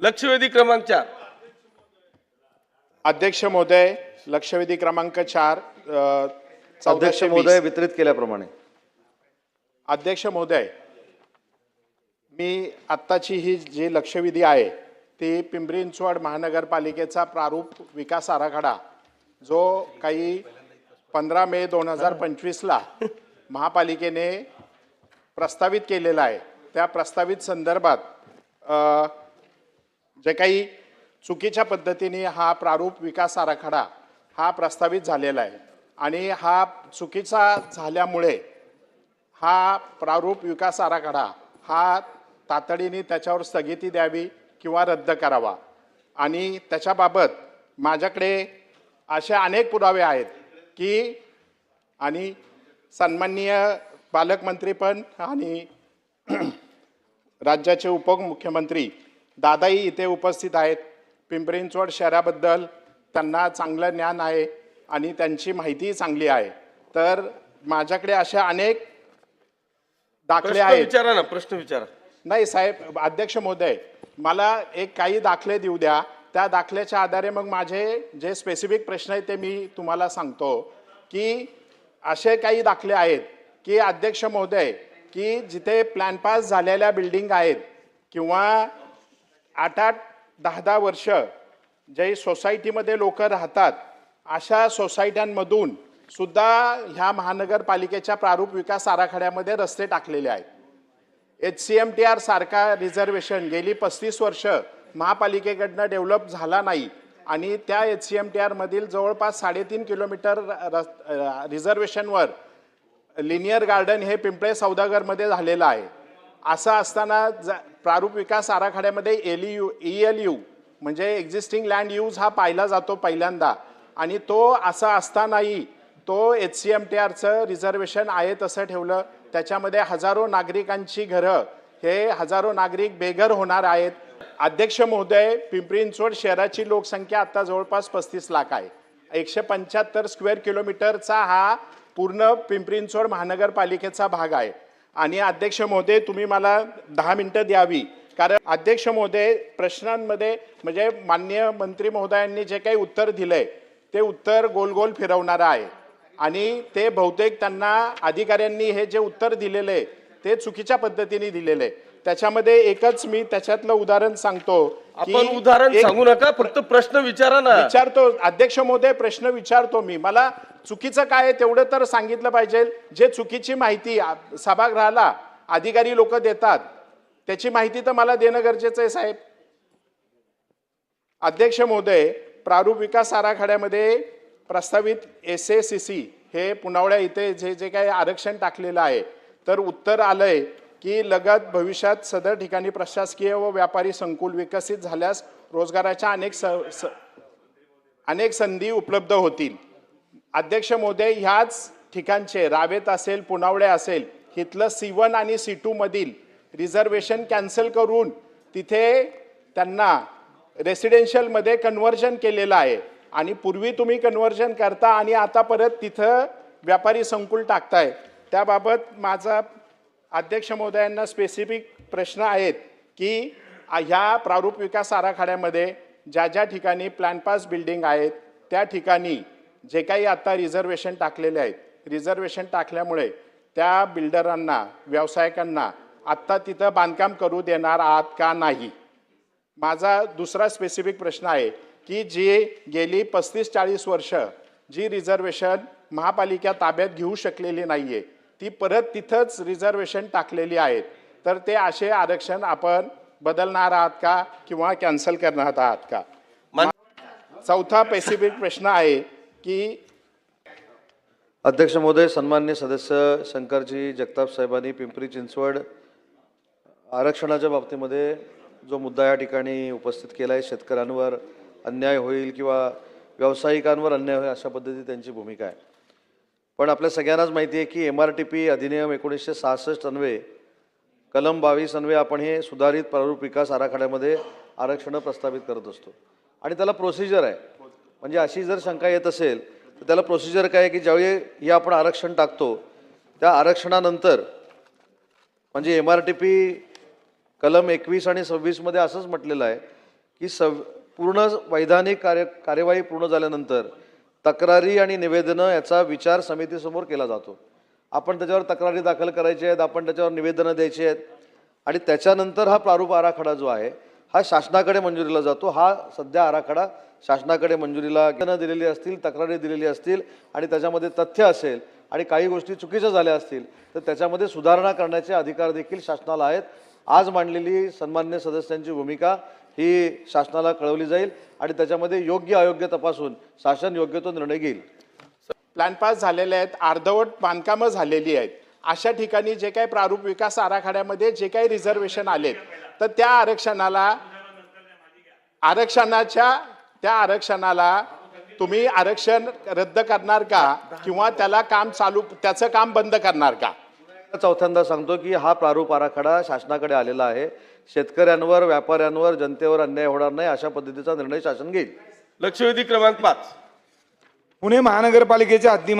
लक्षवेधी क्रमांक चार. अध्यक्ष महोदय लक्षवेधी क्रमांक चार अध्यक्ष महोदय. वितरित केल्याप्रमाणे. अध्यक्ष महोदय मी आत्ताची ही जी लक्षवेधी आहे ती पिंपरी चिंचवड महानगरपालिकेचा प्रारूप विकास आराखडा जो काही पंधरा मे दोन हजार पंचवीसला महापालिकेने प्रस्तावित केलेला आहे. त्या प्रस्तावित संदर्भात अ, जे काही चुकीच्या पद्धतीने हा प्रारूप विकास आराखडा हा प्रस्तावित झालेला आहे. आणि हा चुकीचा झाल्यामुळे हा प्रारूप विकास आराखडा हा तातडीने त्याच्यावर स्थगिती द्यावी किंवा रद्द करावा. आणि त्याच्याबाबत माझ्याकडे असे अनेक पुरावे आहेत की आणि सन्माननीय पालकमंत्री पण आणि राज्याचे उपमुख्यमंत्री दादाही इथे उपस्थित आहेत. पिंपरी चिंचवड शहराबद्दल त्यांना चांगलं ज्ञान आहे आणि त्यांची माहितीही चांगली आहे. तर माझ्याकडे अशा अनेक दाखले आहेत. विचारा ना प्रश्न विचारा. नाही साहेब अध्यक्ष महोदय मला एक काही दाखले देऊ द्या. त्या दाखल्याच्या आधारे मग माझे जे स्पेसिफिक प्रश्न आहेत ते मी तुम्हाला सांगतो की असे काही दाखले आहेत की अध्यक्ष महोदय की जिथे प्लॅन पास झालेल्या बिल्डिंग आहेत किंवा आठ आठ दहा दहा वर्ष जे सोसायटीमध्ये लोक राहतात अशा सोसायट्यांमधून सुद्धा ह्या महानगरपालिकेच्या प्रारूप विकास आराखड्यामध्ये रस्ते टाकलेले आहेत. H C M T R सारखा रिझर्वेशन गेली पस्तीस वर्ष महापालिकेकडनं डेव्हलप झाला नाही आणि त्या एच सी एम टी आरमधील जवळपास साडेतीन किलोमीटर रिझर्वेशनवर लिनियर गार्डन हे पिंपळे सौदागरमध्ये झालेलं आहे. असं असताना ज प्रारूप विकास आराखड्यामध्ये L U E L U म्हणजे एक्झिस्टिंग लँड यूज हा पाहिला जातो पहिल्यांदा. आणि तो असा असतानाही तो एच सी एम टी आरचं रिझर्वेशन आहे तसं ठेवलं. त्याच्यामध्ये हजारो नागरिकांची घरं हे हजारो नागरिक बेघर होणार आहेत. अध्यक्ष महोदय पिंपरी चिंचवड शहराची लोकसंख्या आता जवळपास पस्तीस लाख आहे. एकशे पंच्याहत्तर स्क्वेअर किलोमीटरचा हा पूर्ण पिंपरी चिंचवड महानगरपालिकेचा भाग आहे. आणि अध्यक्ष महोदय तुम्ही मला दहा मिनटं द्यावी. कारण अध्यक्ष महोदय प्रश्नांमध्ये म्हणजे माननीय मंत्री महोदयांनी जे काही उत्तर दिलंय ते उत्तर गोल गोल फिरवणारं आहे. आणि ते बहुतेक त्यांना अधिकाऱ्यांनी हे जे उत्तर दिलेलं आहे ते चुकीच्या पद्धतीने दिलेलं आहे त्याच्यामध्ये एकच मी त्याच्यातलं उदाहरण सांगतो आपण उदाहरण सांगू नका फक्त प्रश्न विचारा ना. विचारतो अध्यक्ष महोदय प्रश्न विचारतो मी. मला चुकीचं काय तेवढं तर सांगितलं पाहिजे. जे चुकीची माहिती सभागृहाला अधिकारी लोक देतात त्याची माहिती तर मला देणं गरजेचं आहे साहेब. अध्यक्ष महोदय प्रारूप विकास आराखड्यामध्ये प्रस्तावित एस ए सी सी हे पुनावळ्या इथे जे जे काही आरक्षण टाकलेलं आहे तर उत्तर आलंय की लगत भविष्यात सदर ठिकाणी प्रशासकीय व व्यापारी संकुल विकसित झाल्यास रोजगाराच्या अनेक स स- अनेक संधी उपलब्ध होतील. अध्यक्ष महोदय ह्याच ठिकाणचे रावेत असेल पुनावळे असेल इथलं सी वन आणि सी टूमधील रिझर्वेशन कॅन्सल करून तिथे त्यांना रेसिडेन्शियलमध्ये कन्व्हर्जन केलेलं आहे. आणि पूर्वी तुम्ही कन्व्हर्जन करता आणि आता परत तिथं व्यापारी संकुल टाकताय. त्याबाबत माझा अध्यक्ष महोदयांना स्पेसिफिक प्रश्न आहेत की ह्या प्रारूप विकास आराखड्यामध्ये ज्या ज्या ठिकाणी प्लॅनपास बिल्डिंग आहेत त्या ठिकाणी जे काही आता रिझर्वेशन टाकलेले आहेत रिझर्वेशन टाकल्यामुळे त्या बिल्डरांना व्यावसायिकांना आत्ता तिथं बांधकाम करू देणार आहात का नाही? माझा दुसरा स्पेसिफिक प्रश्न आहे की जी गेली पस्तीस चाळीस वर्ष जी रिझर्वेशन महापालिका ताब्यात घेऊ शकलेली नाही आहे ती परत तिथंच रिझर्वेशन टाकलेली आहेत. तर ते असे आरक्षण आपण बदलणार आहात का किंवा कॅन्सल करणार आहात का? चौथा स्पेसिफिक प्रश्न आहे की अध्यक्ष महोदय सन्मान्य सदस्य शंकरजी जगताप साहेबांनी पिंपरी चिंचवड आरक्षणाच्या बाबतीमध्ये जो मुद्दा या ठिकाणी उपस्थित केला आहे शेतकऱ्यांवर अन्याय होईल किंवा व्यावसायिकांवर अन्याय होईल अशा पद्धती त्यांची भूमिका आहे. पण आपल्या सगळ्यांनाच माहिती आहे की एम आर टी पी अधिनियम एकोणीसशे सहासष्ट अन्वे कलम बावीस अन्वे आपण हे सुधारित प्रारूप विकास आराखड्यामध्ये आरक्षणं प्रस्तावित करत असतो. आणि त्याला प्रोसिजर आहे. म्हणजे अशी जर शंका येत असेल तर त्याला प्रोसिजर काय आहे की ज्यावेळी हे आपण आरक्षण टाकतो त्या आरक्षणानंतर म्हणजे एम आर टी पी कलम एकवीस आणि सव्वीसमध्ये असंच म्हटलेलं आहे की सव पूर्ण वैधानिक कार्य कार्यवाही पूर्ण झाल्यानंतर तक्रारी आणि निवेदनं याचा विचार समितीसमोर केला जातो. आपण त्याच्यावर तक्रारी दाखल करायची आहेत आपण त्याच्यावर निवेदनं द्यायची आहेत. आणि त्याच्यानंतर हा प्रारूप आराखडा जो आहे हा शासनाकडे मंजुरीला जातो. हा सध्या आराखडा शासनाकडे मंजुरीला निवेदनं दिलेली असतील तक्रारी दिलेली असतील आणि त्याच्यामध्ये तथ्य असेल आणि काही गोष्टी चुकीच्या झाल्या असतील तर त्याच्यामध्ये सुधारणा करण्याचे अधिकार देखील शासनाला आहेत. आज मांडलेली सन्मान्य सदस्यांची भूमिका ही शासनाला कळवली जाईल आणि त्याच्यामध्ये योग्य अयोग्य तपासून शासन योग्य तो निर्णय घेईल. प्लॅन पास झालेले आहेत अर्धवट बांधकामं झालेली आहेत. अशा ठिकाणी जे काही प्रारूप विकास आराखड्यामध्ये जे काही रिझर्वेशन आलेत तर त्या आरक्षणाला आरक्षणाच्या त्या आरक्षणाला तुम्ही आरक्षण रद्द करणार का? किंवा त्याला काम चालू त्याचं काम बंद करणार का? चौथ्यांदा सांगतो की हा प्रारूप आराखडा शासनाकडे आलेला आहे. शेतकऱ्यांवर व्यापाऱ्यांवर जनतेवर अन्याय होणार नाही अशा पद्धतीचा निर्णय शासन घेईल. लक्षवेधी क्रमांक पाच. पुणे महानगरपालिकेच्या हद्दीमध्ये